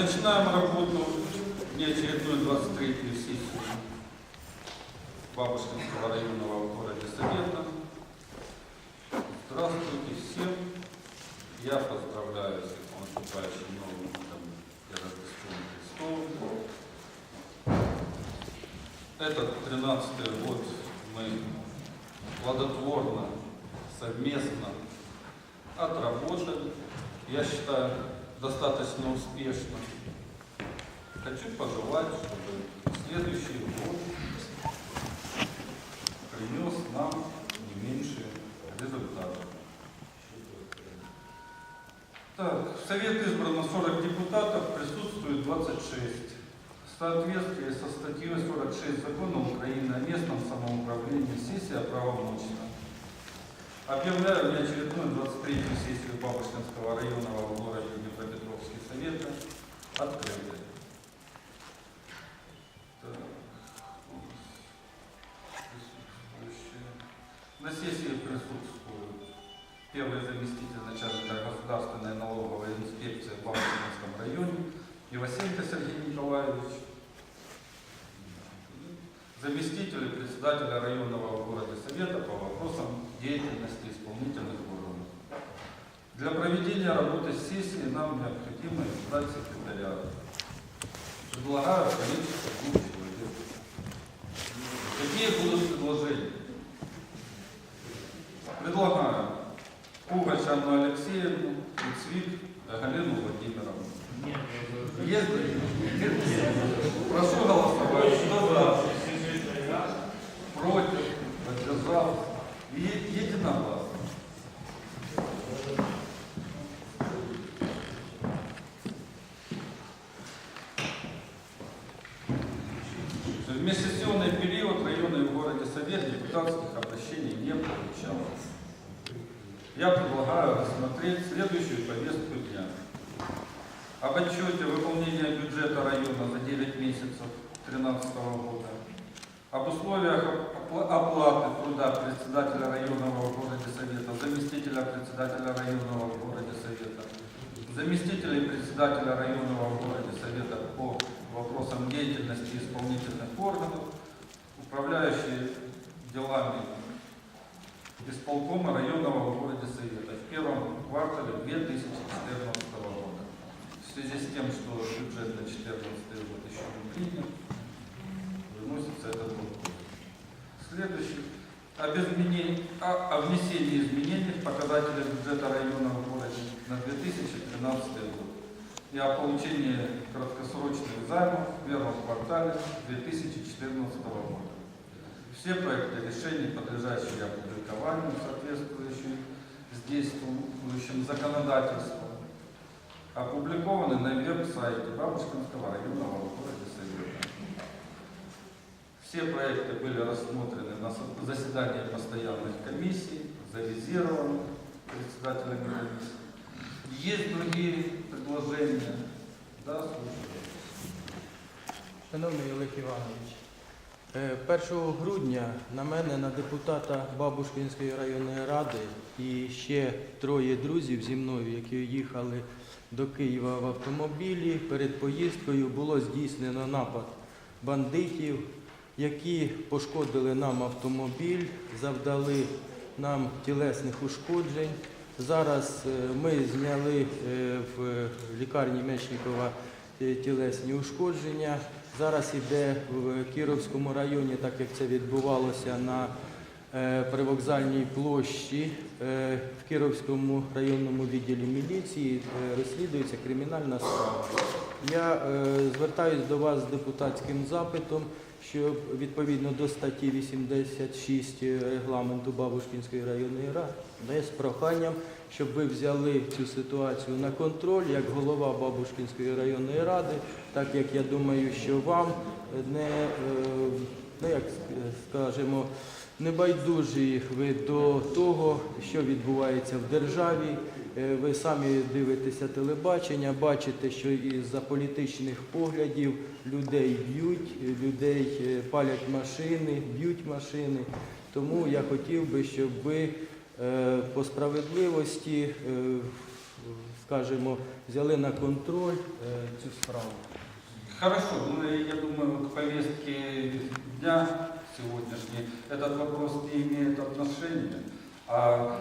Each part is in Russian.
начинаем работу неочередную 23-ю сессию Бабушкинского районного в городе Совета. Здравствуйте всем. Я поздравляю всех наступающим новым годом и Рождеством Христовым. Этот 13-й год мы плодотворно, совместно отработали. Я считаю, достаточно успешно. Хочу пожелать, чтобы следующий год принес нам не меньше результатов. Так, в Совет избрано 40 депутатов, присутствует 26. В соответствии со статьей 46 Закона Украины о местном самоуправлении сессия правомочна. Объявляю неочередную 23-ю сессию Бабушкинского районного Днепропетровский совета присутствующие. На сессии присутствуют первый заместитель начальника государственной налоговой инспекции в Бабушкинском районе Ивасенко Сергей Николаевич, заместитель председателя районного в городе Совета по вопросам деятельности исполнительных органов. Для проведения работы сессии нам необходимо избрать секретаря. Предлагаю количество двух человек. Какие будут предложения? Предлагаю Пугач Анну Алексеевну, Цвик Галину Владимировну. Есть? Прошу голосовать. Кто за? Межсессионный период районы в городе Совет депутатских обращений не получалось. Я предлагаю рассмотреть следующую повестку дня. Об отчете выполнения бюджета района за 9 месяцев 2013 года. Об условиях опла- оплаты труда председателя районного в Совета, заместителя председателя районного в Совета, заместителей председателя районного в Совета по вопросам деятельности исполнительных органов, управляющие делами исполкома районного в городе Совета в первом квартале 2014 года. В связи с тем, что бюджет на 2014 год еще не принят, выносится этот вопрос. Следующий. Об, изменении, о, внесении изменений в показатели бюджета района в городе на 2013 год и о получении займов в первом квартале 2014 года. Все проекты решений, подлежащие опубликованию, соответствующие с действующим законодательством, опубликованы на веб-сайте Бабушкинского районного в городе Совета. Все проекты были рассмотрены на заседании постоянных комиссий, завизированы председателями комиссии. Есть другие предложения? Да, слушаю. Шановний Олег Іванович, е, 1 грудня на мене, на депутата Бабушкинської районної ради і ще троє друзів зі мною, які їхали до Києва в автомобілі, перед поїздкою було здійснено напад бандитів, які пошкодили нам автомобіль, завдали нам тілесних ушкоджень. Зараз е, ми зняли е, в лікарні Мечникова е, тілесні ушкодження. Зараз іде в Кіровському районі, так як це відбувалося на е, привокзальній площі е, в Кіровському районному відділі міліції, е, розслідується кримінальна справа. Я звертаюся до вас з депутатським запитом, щоб відповідно до статті 86 регламенту Бабушкінської районної ради з проханням, щоб ви взяли цю ситуацію на контроль як голова Бабушкінської районної ради, так як я думаю, що вам не, е, ну як скажемо, не байдужі ви до того, що відбувається в державі. Е, Ви самі дивитеся телебачення, бачите, що із-за політичних поглядів людей б'ють, людей е, палять машини, б'ють машини. Тому я хотів би, щоб ви е, по справедливості, скажімо, взяли на контроль цю справу. Хорошо, ну я думаю, к дня сегодняшней этот вопрос не имеет отношения. А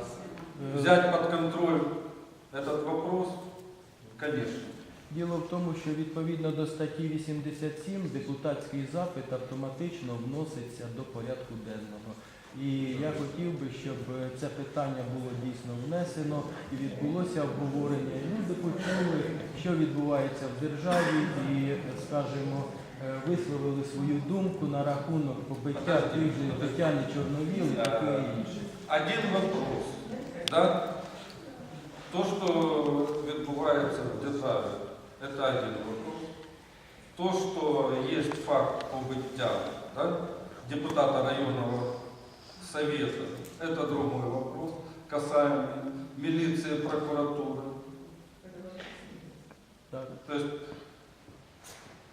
Е, взять под контроль этот вопрос, конечно. Діло в тому, що відповідно до статті 87 депутатський запит автоматично вноситься до порядку денного. І я хотів би, щоб це питання було дійсно внесено і відбулося обговорення. Люди почули, що відбувається в державі, і, скажімо, висловили свою думку на рахунок побиття тих же Тетяни Чорновіл і таке інше. Один вопрос. Да? То, что відбувається в державі, это один вопрос. То, что есть факт побиття да, депутата районного совета, это другой вопрос, касаемый милиции, прокуратуры. Так. То есть,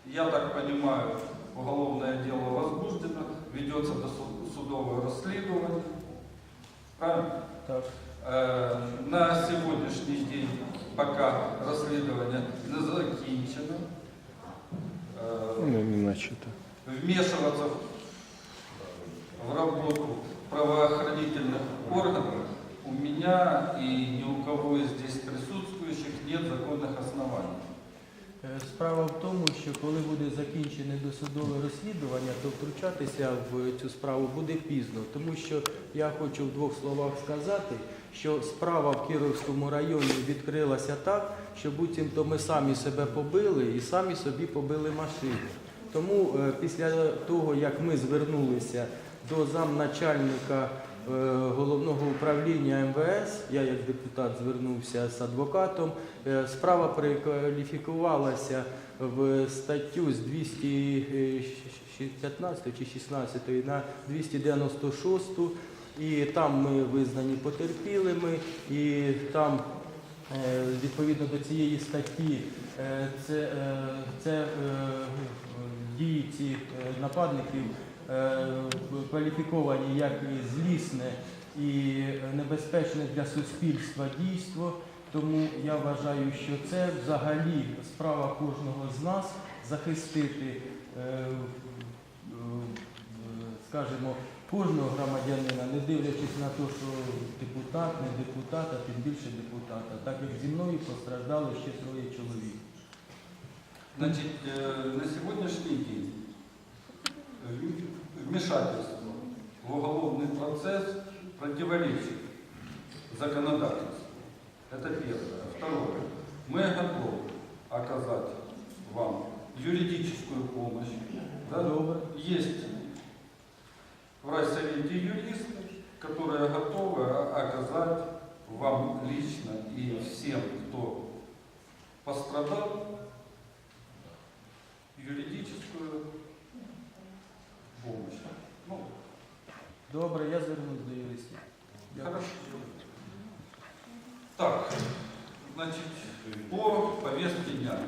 я так понимаю, уголовное дело возбуждено, ведется досу- судовое расследование. Правильно? Так. Э, На сегодняшний день пока расследование не закінчено. Э, Ну, не начато. Вмешиваться в работу правоохранительных органов у меня и ни у кого из здесь присутствующих нет законных оснований. Е, Справа в тому, що коли буде закінчене досудове розслідування, то втручатися в цю справу буде пізно, тому що я хочу в двох словах сказати, що справа в Кіровському районі відкрилася так, що буцімто ми самі себе побили і самі собі побили машину. Тому е, після того, як ми звернулися до замначальника головного управління МВС, я як депутат звернувся з адвокатом, Е, Справа перекваліфікувалася в статтю з 215 чи 16 на 296, і там ми визнані потерпілими, і там е, відповідно до цієї статті е, це, е, це е, дії е, нападників е, кваліфіковані як злісне і небезпечне для суспільства дійство. Тому я вважаю, що це взагалі справа кожного з нас захистити, е, е, скажімо, кожного громадянина, не дивлячись на те, що депутат, не депутат, а тим більше депутата, так як зі мною постраждали ще троє чоловік. Значит, э, на сегодняшний день в- вмешательство в уголовный процесс противоречит законодательству. Это первое. Второе. Мы готовы оказать вам юридическую помощь. Да? Есть в райсовете юристы, которые готовы оказать вам лично и всем, кто пострадал, юридическую помощь. Ну, Добре, я звернусь до юристів. Дякую. хорошо. Так, значит, по повестке дня.